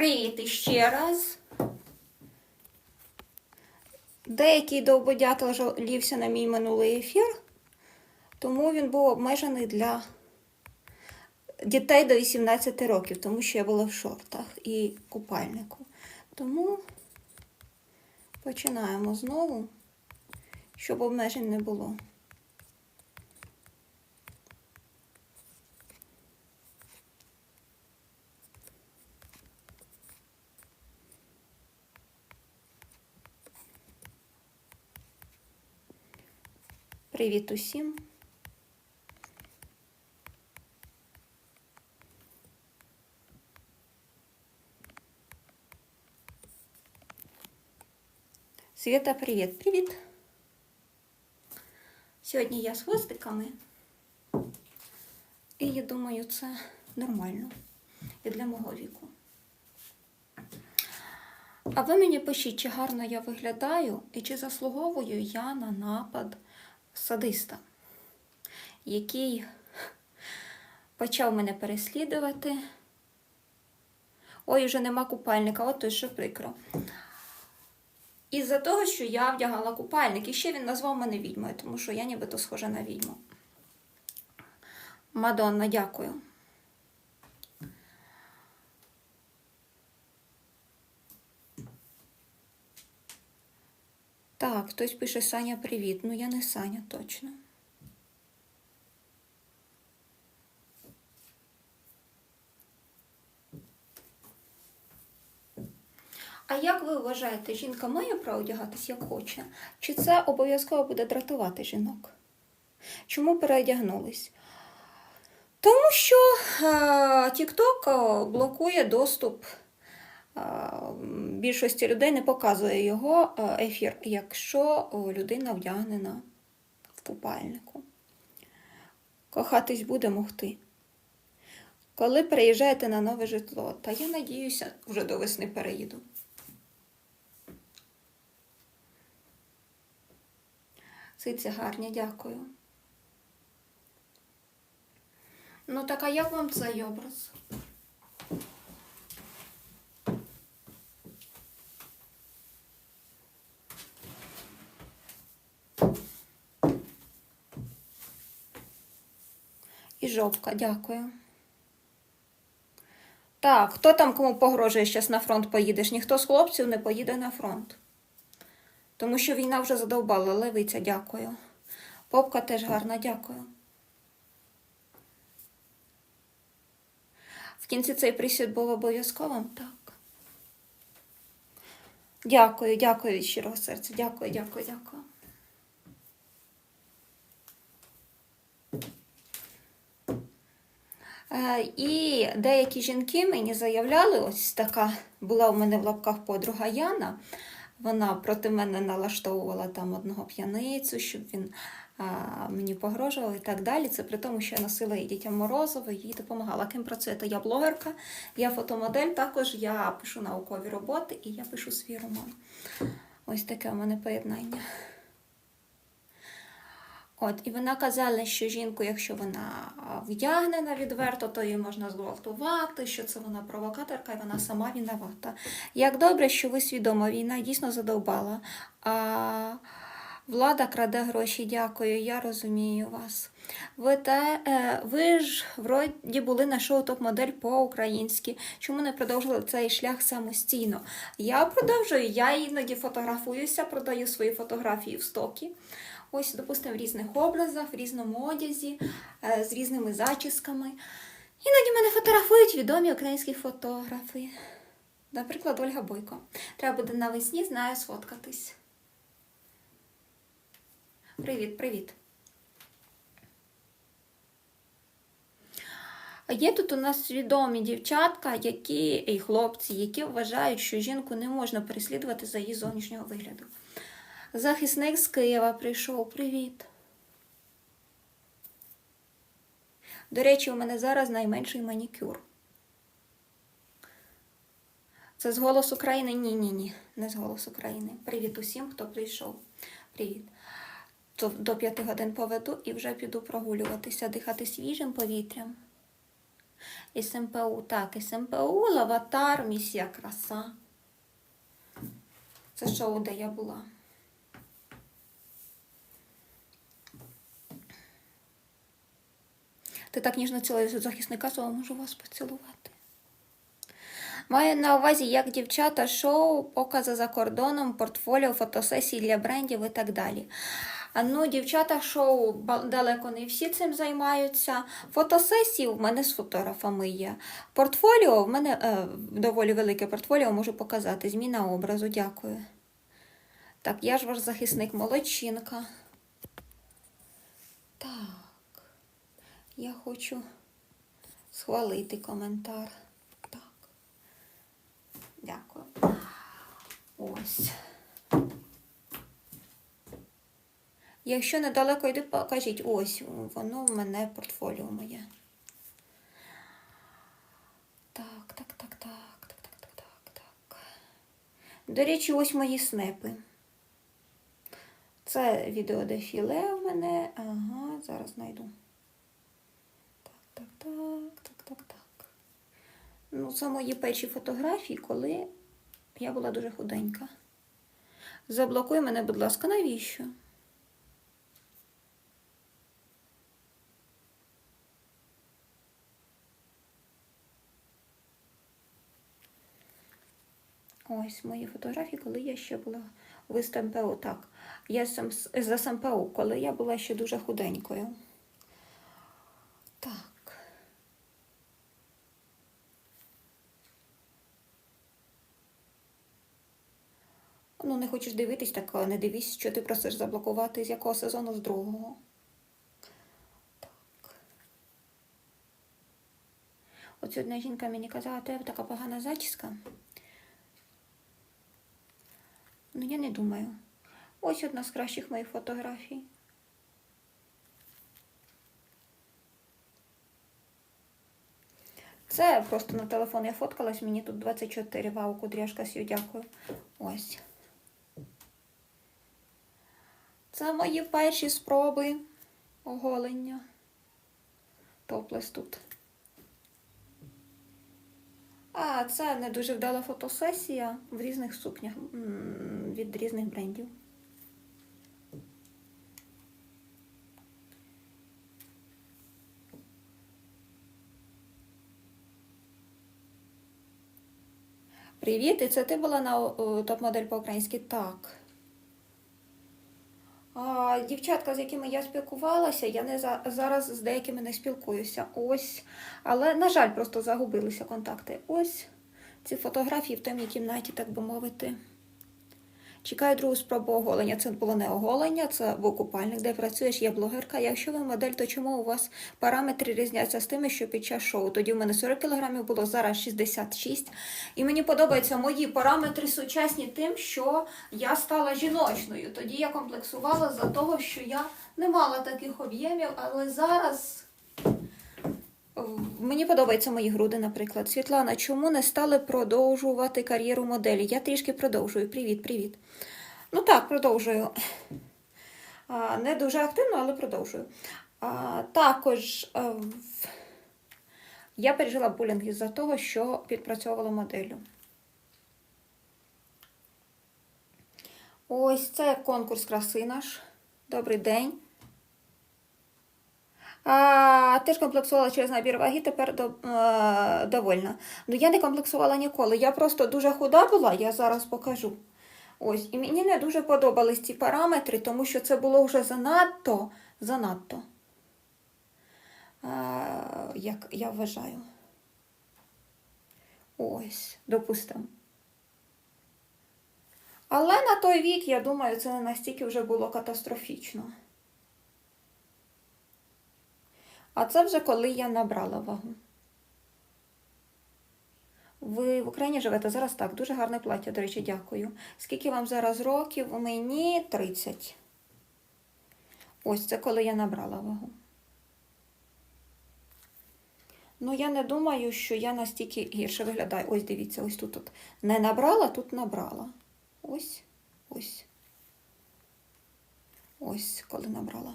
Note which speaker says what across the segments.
Speaker 1: Привіт іще раз. Деякий довбодятел жалівся на мій минулий ефір, тому він був обмежений для дітей до 18 років, тому що я була в шортах і купальнику. Тому починаємо знову, щоб обмежень не було. Привіт усім. Свята, привіт, привіт. Сьогодні я з хвостиками. І я думаю, це нормально і для мого віку. А ви мені пишіть, чи гарно я виглядаю і чи заслуговую я на напад садиста, який почав мене переслідувати. Ой, вже нема купальника, от то що прикро. Із-за того, що я вдягала купальник, і ще він назвав мене відьмою, тому що я нібито схожа на відьму. Мадонна, дякую. Так, хтось пише Саня, привіт. Ну, я не Саня точно. А як ви вважаєте, жінка має право одягатись як хоче? Чи це обов'язково буде дратувати жінок? Чому переодягнулись? Тому що TikTok блокує доступ е, більшості людей, не показує його е, ефір, якщо людина вдягнена в купальнику. Кохатись буде могти. Коли переїжджаєте на нове житло, та я надіюся, вже до весни переїду. Циці гарні, дякую. Ну так, а як вам цей образ? І жопка, дякую. Так, хто там кому погрожує, зараз на фронт поїдеш? Ніхто з хлопців не поїде на фронт. Тому що війна вже задовбала. Левиця, дякую. Попка теж гарна, дякую. В кінці цей присід був обов'язковим? Так. Дякую, дякую від щирого серця. Дякую, дякую, дякую. І деякі жінки мені заявляли, ось така була у мене в лапках подруга Яна. Вона проти мене налаштовувала там одного п'яницю, щоб він а, мені погрожував і так далі. Це при тому, що я носила і дітям морозово, їй допомагала. Ким працюєте? Я блогерка, я фотомодель, також я пишу наукові роботи і я пишу свій роман. Ось таке у мене поєднання. От, і вона казала, що жінку, якщо вона вдягнена відверто, то її можна зґвалтувати, що це вона провокаторка, і вона сама виновата. Як добре, що ви свідома, війна дійсно задовбала. А влада краде гроші, дякую, я розумію вас. Ви, те, е, ви ж вроді були на шоу топ-модель по-українськи. Чому не продовжили цей шлях самостійно? Я продовжую, я іноді фотографуюся, продаю свої фотографії в стокі. Ось, допустимо, в різних образах, в різному одязі, е, з різними зачісками. Іноді мене фотографують відомі українські фотографи. Наприклад, Ольга Бойко. Треба буде навесні з нею сфоткатись. Привіт, привіт. Є тут у нас відомі дівчатка, які і хлопці, які вважають, що жінку не можна переслідувати за її зовнішнього вигляду. Захисник з Києва прийшов. Привіт. До речі, у мене зараз найменший манікюр. Це з голос України? Ні, ні, ні, не з голос України. Привіт усім, хто прийшов. Привіт. До п'яти годин поведу і вже піду прогулюватися, дихати свіжим повітрям. СМПУ. Так, СМПУ, Лаватар, місія краса. Це шоу, де я була. Ти так ніжно цілуєш захисника, що можу вас поцілувати. Маю на увазі, як дівчата, шоу, покази за кордоном, портфоліо, фотосесії для брендів і так далі. Ну, дівчата шоу далеко не всі цим займаються. Фотосесії в мене з фотографами є. Портфоліо в мене е, доволі велике портфоліо можу показати. Зміна образу, дякую. Так, я ж ваш захисник молодчинка. Так. Я хочу схвалити коментар. Так. Дякую. Ось. Якщо недалеко йди, покажіть, ось воно в мене портфоліо моє. Так, так, так, так, так, так, так, так, так. До речі, ось мої снепи. Це відеодефіле в мене. Ага, зараз знайду. Так, так, так, так, так, так. Ну, це мої перші фотографії, коли я була дуже худенька. Заблокуй мене, будь ласка, навіщо? Ось мої фотографії, коли я ще була в СМПУ. Так, я сам за СМПУ, коли я була ще дуже худенькою. Так. Ну, не хочеш дивитись, так не дивись, що ти просиш заблокувати, з якого сезону, з другого. Так. От одна жінка мені казала, тебе така погана зачіска. Ну, я не думаю. Ось одна з кращих моїх фотографій. Це просто на телефон я фоткалась, мені тут 24. Вау, кудряшка сю, дякую. Ось. Це мої перші спроби оголення. Топлес тут. А, це не дуже вдала фотосесія в різних сукнях від різних брендів. Привіт, і це ти була на топ-модель по-українськи? Так. Дівчатка, з якими я спілкувалася, я не за, зараз з деякими не спілкуюся. Ось. Але, на жаль, просто загубилися контакти. Ось ці фотографії в темній кімнаті, так би мовити. Чекаю другу спробу оголення. Це було не оголення, це був купальник, де працюєш, я блогерка. Якщо ви модель, то чому у вас параметри різняться з тими, що під час шоу? Тоді в мене 40 кг було, зараз 66. І мені подобаються мої параметри сучасні тим, що я стала жіночною. Тоді я комплексувала за того, що я не мала таких об'ємів, але зараз. Мені подобаються мої груди, наприклад. Світлана, чому не стали продовжувати кар'єру моделі? Я трішки продовжую. Привіт, привіт. Ну так, продовжую. Не дуже активно, але продовжую. Також е, я пережила булінг із-за того, що підпрацьовувала моделлю. Ось це конкурс краси наш. Добрий день. А, ти комплексувала через набір ваги, тепер до, е, довольна. Ну я не комплексувала ніколи. Я просто дуже худа була, я зараз покажу. Ось, і мені не дуже подобались ці параметри, тому що це було вже занадто, занадто. А, як я вважаю. Ось, допустимо. Але на той вік, я думаю, це не настільки вже було катастрофічно. А це вже коли я набрала вагу. Ви в Україні живете зараз так, дуже гарне плаття, до речі, дякую. Скільки вам зараз років? Мені 30. Ось це коли я набрала вагу. Ну, я не думаю, що я настільки гірше виглядаю. Ось дивіться, ось тут от. Не набрала, тут набрала. Ось, ось. Ось, коли набрала.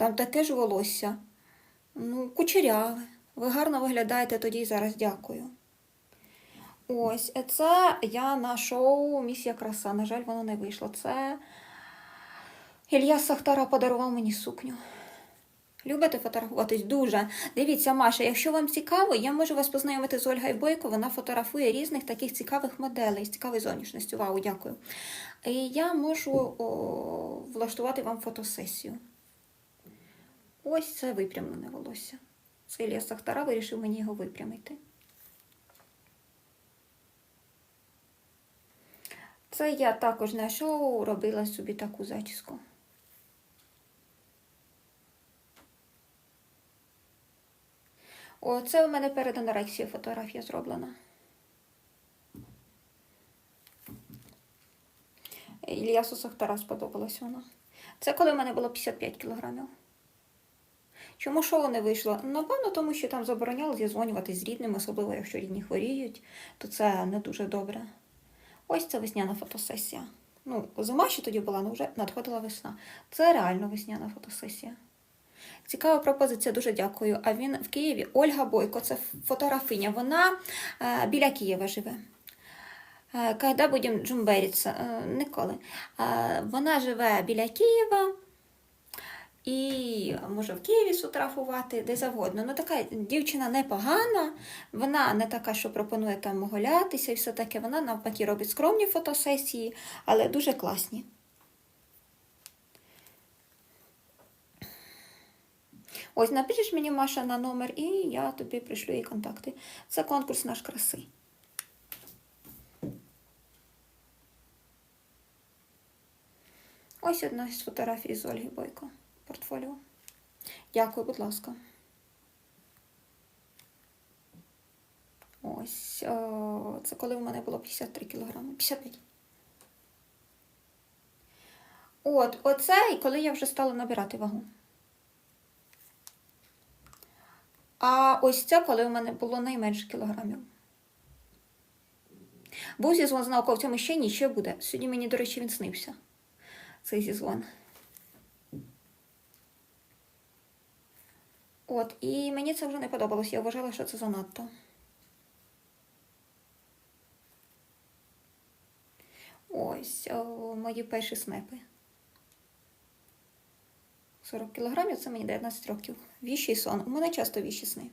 Speaker 1: Там таке ж волосся. Ну, кучеряве. Ви гарно виглядаєте тоді і зараз дякую. Ось, е, це я на шоу Місія Краса. На жаль, воно не вийшло. Це Ілля Сахтара подарував мені сукню. Любите фотографуватись? Дуже. Дивіться, Маша, якщо вам цікаво, я можу вас познайомити з Ольгою Бойко. Вона фотографує різних таких цікавих моделей з цікавою зовнішністю. Вау, дякую. І я можу о, влаштувати вам фотосесію. Ось це випрямлене волосся. Це Ілля Сахтара вирішив мені його випрямити. Це я також на шоу робила собі таку зачіску. О, це у мене перед анорексією фотографія зроблена. Ільясу Сахтара сподобалась вона. Це коли в мене було 55 кілограмів. Чому шоу не вийшло? Напевно, тому що там забороняли зізвонюватись з рідними, особливо якщо рідні хворіють, то це не дуже добре. Ось це весняна фотосесія. Ну, зима ще тоді була, але вже надходила весна. Це реально весняна фотосесія. Цікава пропозиція, дуже дякую. А він в Києві. Ольга Бойко, це фотографиня. Вона е, біля Києва живе. Е, Когда будемо джумберіться? Е, ніколи. Е, вона живе біля Києва. І може в Києві сфотографувати, де завгодно. Ну, така дівчина непогана, вона не така, що пропонує там гулятися і все таке. Вона навпаки робить скромні фотосесії, але дуже класні. Ось напишеш мені Маша на номер, і я тобі пришлю її контакти. Це конкурс наш краси. Ось одна з фотографій з Ольги Бойко. Портфоліо. Дякую, будь ласка. Ось. Це коли в мене було 53 кілограми. 55. От, оце і коли я вже стала набирати вагу. А ось це, коли у мене було найменше кілограмів. Був зізвон з науковцями ще ні, ще буде. Сьогодні мені, до речі, він снився. Цей зізвон. От, і мені це вже не подобалось. Я вважала, що це занадто. Ось о, мої перші снепи. 40 кілограмів це мені 19 років. Віщий сон. У мене часто віщі сни.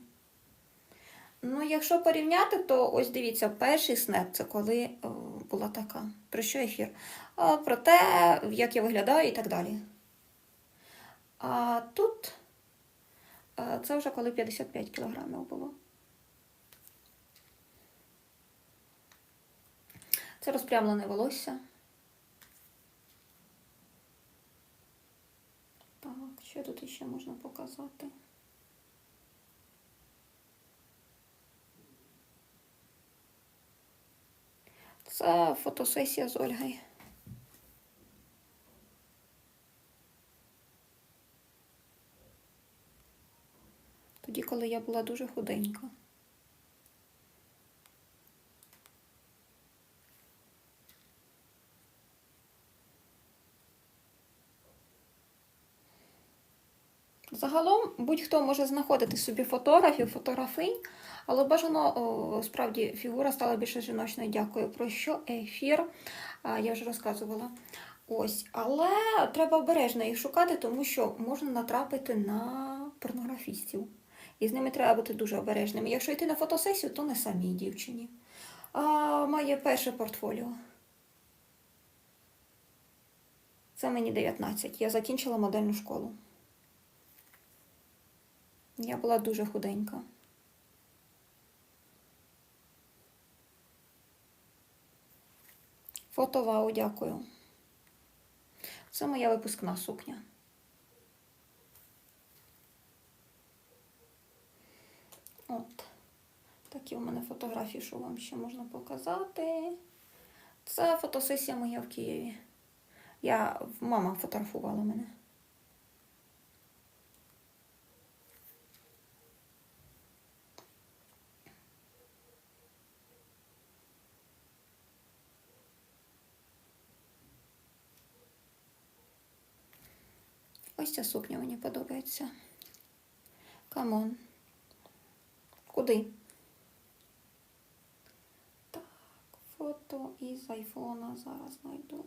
Speaker 1: Ну, якщо порівняти, то ось дивіться, перший снеп це коли о, була така. Про що ефір? А, про те, як я виглядаю і так далі. А тут це вже коли 55 кілограмів було. Це розпрямлене волосся. Так, що тут ще можна показати? Це фотосесія з Ольгою. Я була дуже худенька. Загалом будь-хто може знаходити собі фотографів, фотографинь, але бажано о, справді фігура стала більше жіночною. Дякую. Про що ефір? А, я вже розказувала. Ось, але треба обережно їх шукати, тому що можна натрапити на порнографістів. І з ними треба бути дуже обережними. Якщо йти на фотосесію, то не самій дівчині. А, Моє перше портфоліо. Це мені 19. Я закінчила модельну школу. Я була дуже худенька. Фото вау, дякую. Це моя випускна сукня. От. Такі у мене фотографії, що вам ще можна показати. Це фотосесія моя в Києві. Я мама фотографувала мене. Ось ця сукня мені подобається. Камон. Куди? Так, фото із айфона зараз знайду.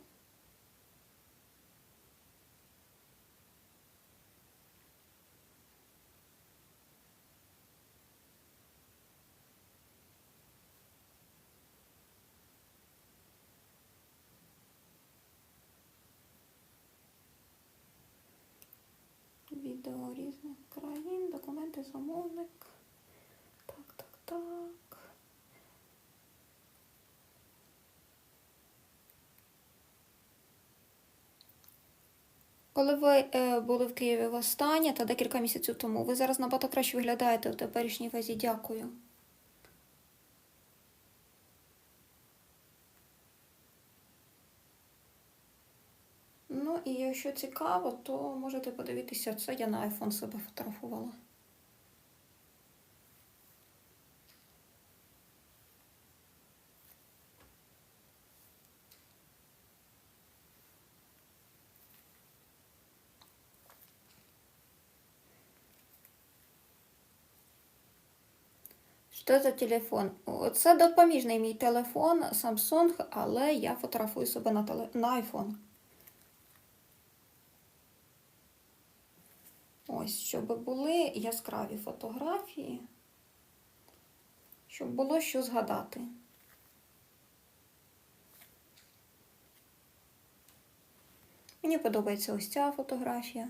Speaker 1: Відео різних країн, документи, замовник. Так. Коли ви е, були в Києві востаннє та декілька місяців тому, ви зараз набагато краще виглядаєте у теперішній вазі. Дякую. Ну і якщо цікаво, то можете подивитися це. Я на iPhone себе фотографувала. Що за телефон? Це допоміжний мій телефон Samsung, але я фотографую себе на, теле... на iPhone. Ось, щоб були яскраві фотографії, щоб було що згадати. Мені подобається ось ця фотографія.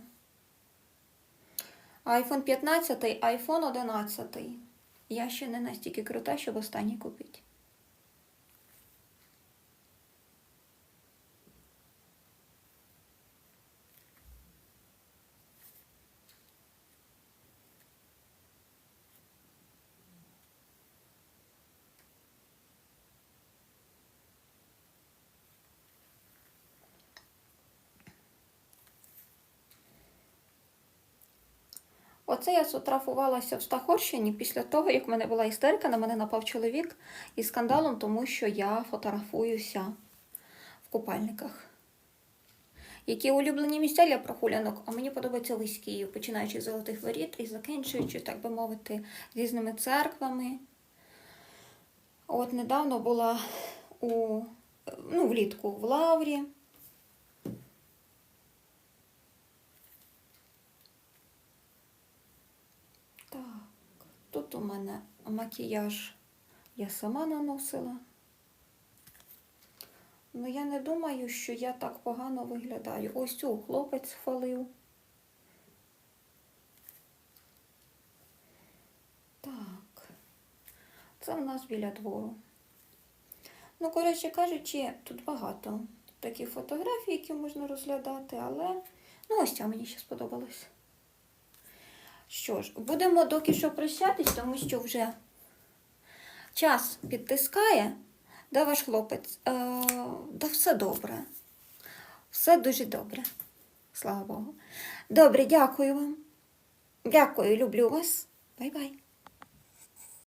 Speaker 1: iPhone 15, iPhone 11. Я ще не настільки крута, щоб останній купити. Оце я сфотографувалася в Стахорщині після того, як в мене була істерика, на мене напав чоловік із скандалом, тому що я фотографуюся в купальниках. Які улюблені місця для прогулянок, а мені подобається весь Київ, починаючи з золотих воріт і закінчуючи, так би мовити, різними церквами. От недавно була у, ну, влітку в Лаврі. Так, тут у мене макіяж я сама наносила. Ну, я не думаю, що я так погано виглядаю. Ось цю хлопець хвалив. Так, це в нас біля двору. Ну, коротше кажучи, тут багато таких фотографій, які можна розглядати, але ну, ось ця мені ще сподобалась. Що ж, будемо доки що прощатись, тому що вже час підтискає. Да, ваш хлопець, е, да все добре. Все дуже добре. Слава Богу. Добре, дякую вам. Дякую, люблю вас. Бай-бай.